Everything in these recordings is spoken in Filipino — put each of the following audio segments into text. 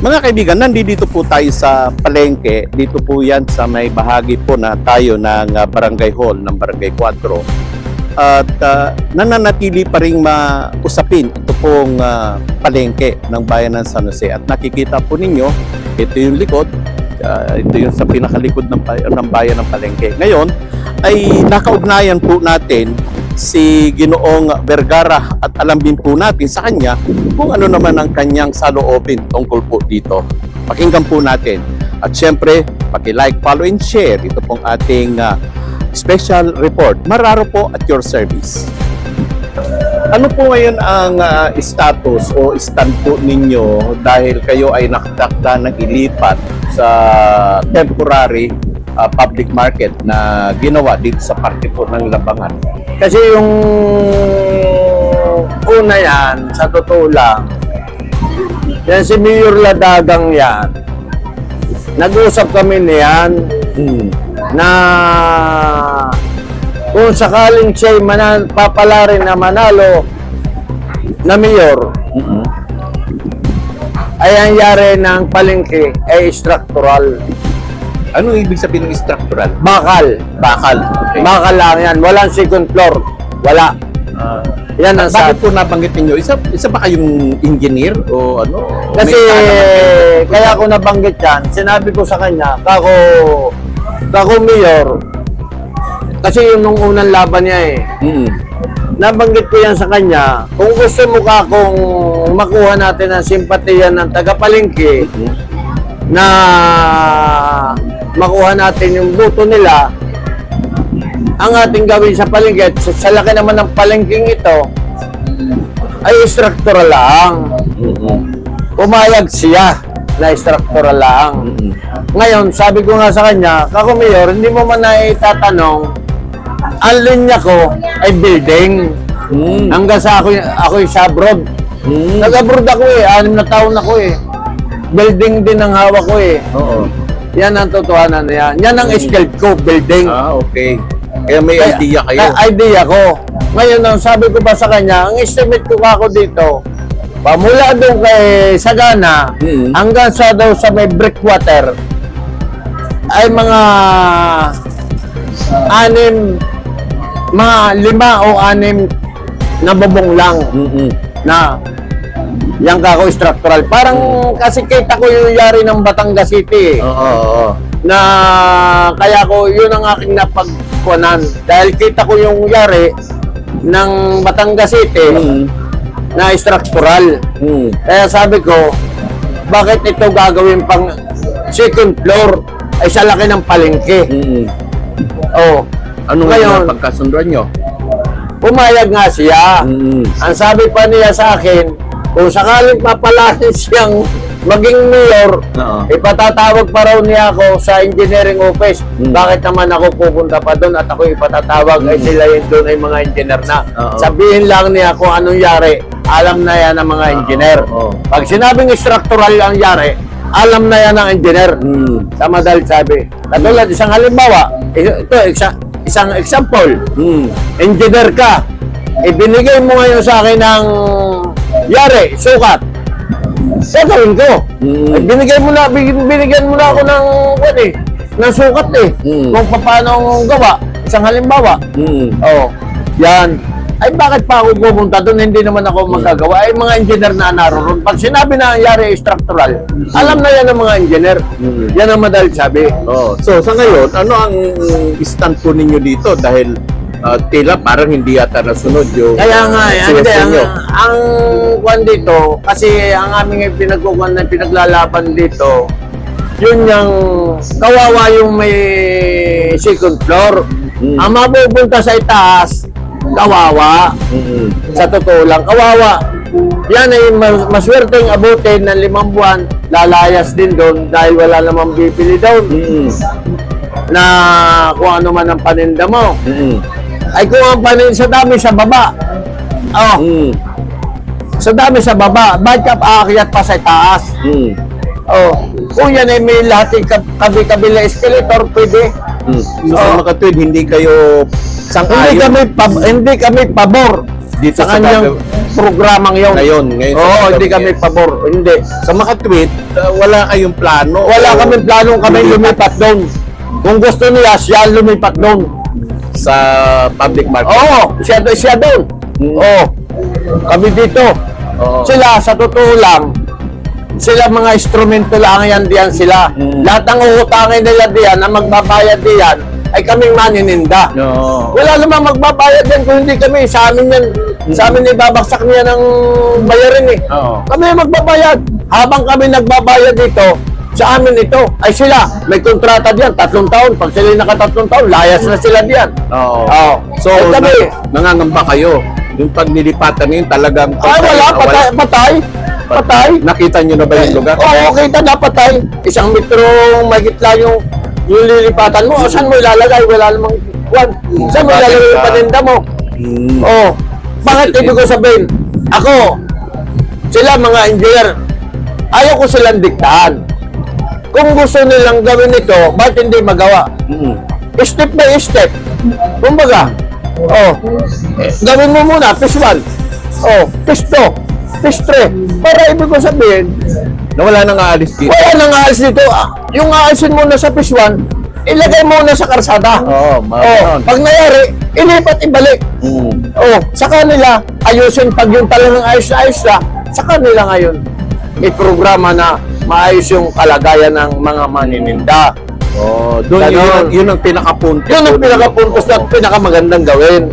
Mga kaibigan, nandito po tayo sa palengke. Dito po yan sa may bahagi po na tayo ng ah, barangay hall ng barangay 4. At ah, nananatili pa rin mausapin ito pong ah, palengke ng bayan ng San Jose. At nakikita po ninyo, ito yung likod, ah, ito yung sa pinakalikod ng, ng bayan ng palengke. Ngayon, ay nakaugnayan po natin si Ginoong Vergara at alam din po natin sa kanya kung ano naman ang kanyang saloobin tungkol po dito. Pakinggan po natin. At syempre, paki-like, follow, and share. Ito pong ating ah, special report. Mararo po at your service. Ano po ngayon ang ah, status o stand po ninyo dahil kayo ay nakatakda ng ilipat sa temporary ah, public market na ginawa dito sa parte po ng Labangan? Kasi yung una yan, sa totoo lang, yan si Mayor Ladagang yan, nag-usap kami niyan Hmm. na kung sakaling siya'y manal, papala rin na manalo na mayor, Mm-mm. ay ang yari ng palengke ay structural. Anong ibig sabihin ng structural? Bakal. Bakal. Okay. Bakal lang yan. Walang second floor. Wala. Ah, Yan ang bakit sabi. po nabanggit ninyo? Isa, isa ba kayong engineer o ano? Kasi kaya ako nabanggit yan, sinabi ko sa kanya, kako, kako mayor, kasi yun nung unang laban niya eh. Mm-mm. Nabanggit ko yan sa kanya, kung gusto mo ka kung makuha natin ang simpatiya ng tagapalingki Mm. na makuha natin yung boto nila, ang ating gawin sa palengke, sa, sa laki naman ng palengking ito, ay structural lang. Mm-mm. Pumayag siya na structural lang. Mm-mm. Ngayon, sabi ko nga sa kanya, kako mayor, hindi mo man na itatanong, ang linya ko ay building. Mm. Hanggang sa ako, ako sa abroad. Mm. Nag-abroad ako eh, anim na taon ako eh. Building din ang hawak ko eh. Oo. Yan ang totohanan na yan. Yan ang skilled ko, building. Ah, okay. Kaya may Kaya- idea kayo. kaya idea ko. Ngayon, ang sabi ko pa sa kanya, ang estimate ko ako dito, pamula doon kay Sagana, Mm. hanggang sa daw sa may breakwater, ay mga anim, mga lima o anim na bubong lang Mm-mm. na yung kako structural. Parang kasi kita ko yung yari ng Batangas City eh Oo, oo, oo. na kaya ko yun ang aking napagkunan dahil kita ko yung yari ng Batangas City Mm. na structural Mm. kaya sabi ko bakit ito gagawin pang second floor ay sa laki ng palengke Mm-mm. oh Ano nga Ngayon- yung pagkasundo nyo? pumayag nga siya Mm-mm. ang sabi pa niya sa akin kung sakaling papalasin siyang maging mayor Oo. Ipatatawag pa raw niya ako sa engineering office. Hmm. Bakit naman ako pupunta pa doon at ako ipatatawag ay sila yun doon ay mga engineer na. Oo. Sabihin lang niya kung anong yari. Alam na yan ng mga engineer. oo. Pag sinabing structural ang yari, alam na yan ng engineer. Mm. Sa madal sabi. Katulad isang halimbawa, ito isa, isang example. Mm. Engineer ka. Ibinigay mo ngayon sa akin ng yari, sukat. Gagawin ko. Mm. Ay, binigay mo na, bin- binigyan mo na ako ng, what eh, ng sukat eh. Mm. Kung paano gawa. Isang halimbawa. Mm. Oh, yan. Ay bakit pa ako pupunta doon? Hindi naman ako magagawa. Ay mga engineer na naroon. Pag sinabi na ang yari structural, alam na yan ng mga engineer. Mm. Yan ang madalit sabi. Oh, so sa ngayon, ano ang stand po ninyo dito dahil ah, tila parang hindi yata nasunod yung Kaya nga, eh, hindi, suggestion ang, nyo. ang kwan dito, kasi ang aming pinagkukuhan na pinaglalaban dito, yun yung kawawa yung may second floor. Mm. Ang mapupunta sa itaas, kawawa. Mm-mm. Sa totoo lang, kawawa. Yan ay mas, maswerteng abutin ng limang buwan, lalayas din doon dahil wala namang bibili doon Mm-mm. na kung ano man ang paninda mo. Mm-mm. Ay kung ang panin sa dami sa baba. Oh, Mm. sa dami sa baba, bakit ka aakyat pa sa taas? Mm. Oh, kung yan ay may lahat yung kab- kabi-kabila escalator, pwede. Mm. So, sa mga katwid, hindi kayo Hindi sang-ayon kami pab- hindi kami pabor dito sa kanyang programang yun. Ngayon, ngayon. Oo, mga hindi kami pabor. Hindi. Sa mga tweet, uh, wala kayong plano. Wala o kami planong kami lumipat doon. Kung gusto niya, siya lumipat doon. Sa public market. Oo, siya, siya doon. Hmm. Oo. Kami dito. Oo. Sila, sa totoo lang, sila mga instrumento lang yan diyan sila. Mm. Lahat ng uutangin nila diyan, na magbabayad diyan, ay kaming manininda. No. Wala namang magbabayad yan kung hindi kami. Sa amin yan, sa amin ibabaksak niya ng bayarin eh. Oo. Kami ang magbabayad. Habang kami nagbabayad dito, sa amin ito, ay sila, may kontrata diyan, tatlong taon. Pag sila nakatatlong taon, layas na sila diyan. Oo. Oo. So, Ay, kami, na, nangangamba kayo. Yung pag nilipatan ngayon, talagang... ay wala, patay, patay, patay. Nakita nyo na ba yung lugar? Oo, kita na patay. Isang metro mahigit lang yung, yung lilipatan mo. O, saan mo ilalagay? Wala namang kwan. Saan mo ilalagay yung paninda mo? Hmm. Oh, bakit ibig ko sabihin? Ako, sila mga engineer, ayaw ko silang diktahan. Kung gusto nilang gawin ito, ba't hindi magawa? Mm. Step by step. Kumbaga, oh, gawin mo muna, phase 1. Oh, phase 2, phase 3. Para ibig ko sabihin, Na wala nang aalis dito. wala nang aalis dito. Ah, Yung aalisin muna sa phase 1, ilagay muna sa karsada. Oo, Oh, ganon. pag nangyari, ilipat ibalik. Mm. Oh, sa kanila, ayusin pag yung talagang ayos na ayos na, sa kanila ngayon, i-programa na maayos yung kalagayan ng mga manininda. Oh, doon yun, ang- yun ang pinakapunto. Yun ang pinakapuntos na pinakamagandang gawin.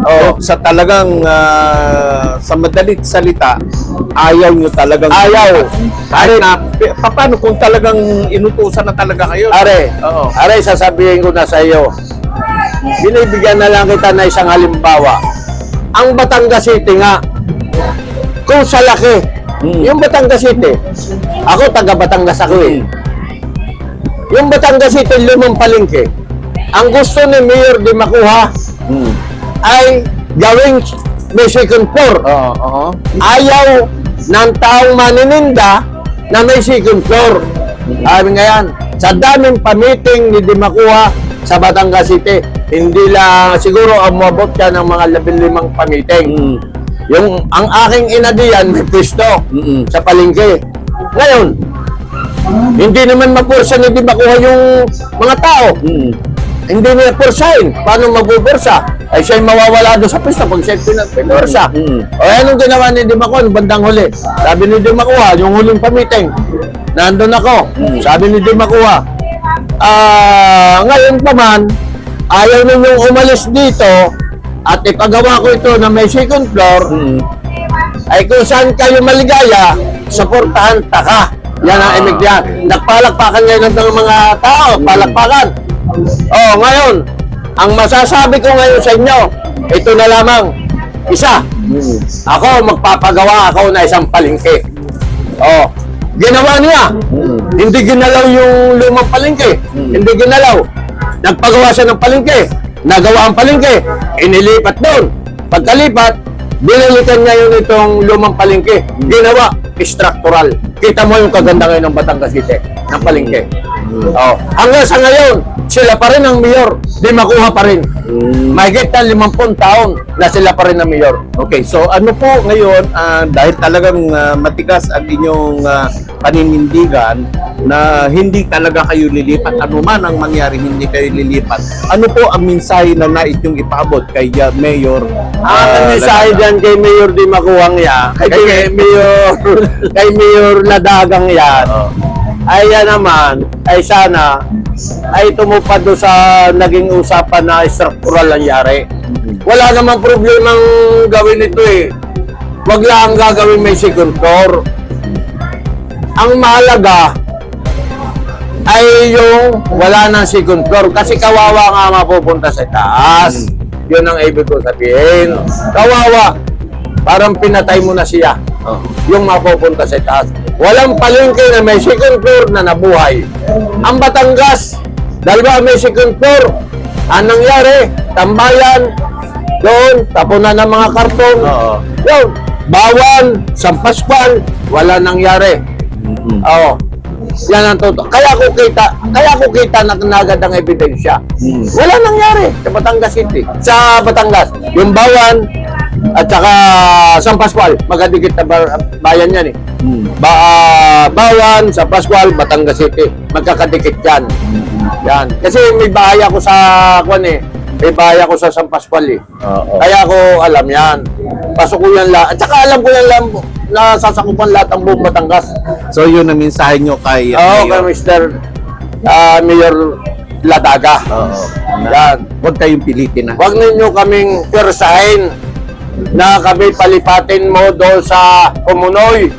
Oh, sa talagang ah, sa madalit salita, ayaw nyo talagang Ayaw. Kahit na, pa- paano kung talagang inutusan na talaga kayo? are, Oo. are, sasabihin ko na sa iyo, binibigyan na lang kita na isang halimbawa. Ang Batangas City nga, kung sa laki, Mm. yung Batangas City, ako taga Batangas ako eh. Mm. Yung Batangas City, lumang palengke. Ang gusto ni Mayor di makuha Mm. ay gawing may second floor. Oo, oo. Ayaw ng taong manininda na may second floor. Sabi nga yan, sa daming pamiting ni di makuha sa Batangas City, hindi lang siguro umabot yan ng mga labing-limang pamiting. Mm. Yung ang aking ina diyan may pwesto Mm-mm. sa palengke. Ngayon, hindi naman mapursa ni di makuha yung mga tao. Mm. Hindi niya pursahin. Paano magpupursa? Ay siya'y mawawala doon sa pista pag siya pinagpursa. Mm. O anong ginawa ni Dimacuan bandang huli? Sabi ni Dimakua, yung huling pamiting, nandun ako. Sabi ni Dimakua, ah, ngayon pa man, ayaw ninyong umalis dito at ipagawa ko ito na may second floor, Mm. ay kung saan kayo maligaya, suportahan taka. Yan ang ibig niya. Nagpalakpakan ngayon ng mga tao, palakpakan. Oh, ngayon, ang masasabi ko ngayon sa inyo, ito na lamang, isa, Mm. ako magpapagawa ako na isang palengke. Oh, ginawa niya. Mm. Hindi ginalaw yung lumang palengke. Hindi ginalaw. Nagpagawa siya ng palengke. Nagawa ang palengke. Inilipat doon. Pagkalipat, binalikan niya yun itong lumang palengke. Ginawa, structural. Kita mo yung kaganda ngayon ng Batangas City, ng palengke. Oh. Hanggang sa ngayon, sila pa rin ang mayor. Di makuha pa rin. Mm. Mahigit na 50 taon na sila pa rin ang mayor. Okay, so ano po ngayon, ah, dahil talagang ah, matigas ang inyong ah, paninindigan na hindi talaga kayo lilipat, ano man ang mangyari, hindi kayo lilipat. Ano po ang mensahe na nais yung ipaabot kay ah, Mayor? Ah, ah, mensahe Ladaga? dyan kay Mayor Di Makuwang ya, kay, kay Mayor, kay Mayor Ladagang yan, Oo. ay yan naman, ay sana, ay tumupad doon sa naging usapan na structural ang yari. Wala namang problemang gawin ito eh. Wag lang gagawin may second floor. Ang mahalaga ay yung wala ng second floor kasi kawawa nga mapupunta sa taas. Yun ang ibig ko sabihin. Kawawa. Parang pinatay mo na siya. Oh. Yung mapupunta sa taas. Walang palengke na may second floor na nabuhay. Ang Batangas, dahil ba may second floor, anong nangyari? Tambayan, doon, tapunan ng mga karton. Oo. Yun, bawan, sampaspan, wala nangyari. Mm-mm. Oo. Yan ang totoo. Kaya ko kita, kaya ko kita na nagad ang ebidensya. Mm. Wala nangyari sa Batangas City. Sa Batangas, yung bawan, At saka San Pascual, magkadikit na bayan yan eh. Hmm. Ba ah, Bawan, San Pascual, Batangas City. Magkakadikit yan. Yan. Kasi may bahay ako sa, kwan eh. May bahay ako sa San Pascual eh. Oo. Kaya ko alam yan. Pasok ko yan lahat. At saka alam ko yan lang na sasakupan lahat ng buong Batangas. So yun ang mensahe nyo kay Oo, kay Mayor. Mr. ah, Mayor Ladaga. Oo. Yan. Huwag kayong pilitin na. Huwag ninyo kaming persahin na kami palipatin mo doon sa Kumunoy.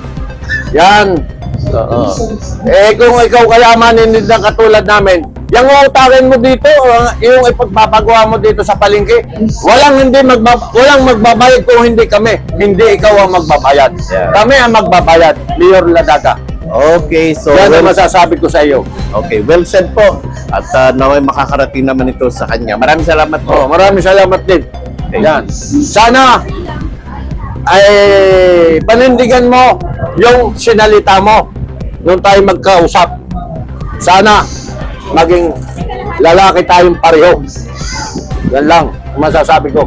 Yan. Oo. Eh kung ikaw kayamanin din na katulad namin, yung utakin mo dito, yung ipagpapagawa mo dito sa palengke, walang hindi magba, walang magbabayad kung hindi kami. Hindi ikaw ang magbabayad. Yeah. Kami ang magbabayad, Mayor Ladaga. Okay, so Yan ang well, masasabi ko sa iyo. okay, well said po. At uh, naway makakarating naman ito sa kanya. Maraming salamat po. Oh, maraming salamat din. Yan. Sana ay panindigan mo yung sinalita mo nung tayo magkausap. Sana maging lalaki tayong pareho. Yan lang ang masasabi ko.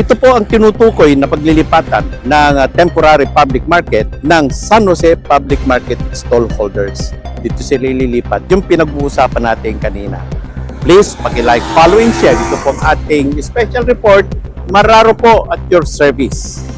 Ito po ang tinutukoy na paglilipatan ng uh, temporary public market ng San Jose Public Market Stallholders. Dito sila ililipat. Yung pinag-uusapan natin kanina. Please, pag-like, follow and share. Ito po ang ating special report. Mararo po at your service.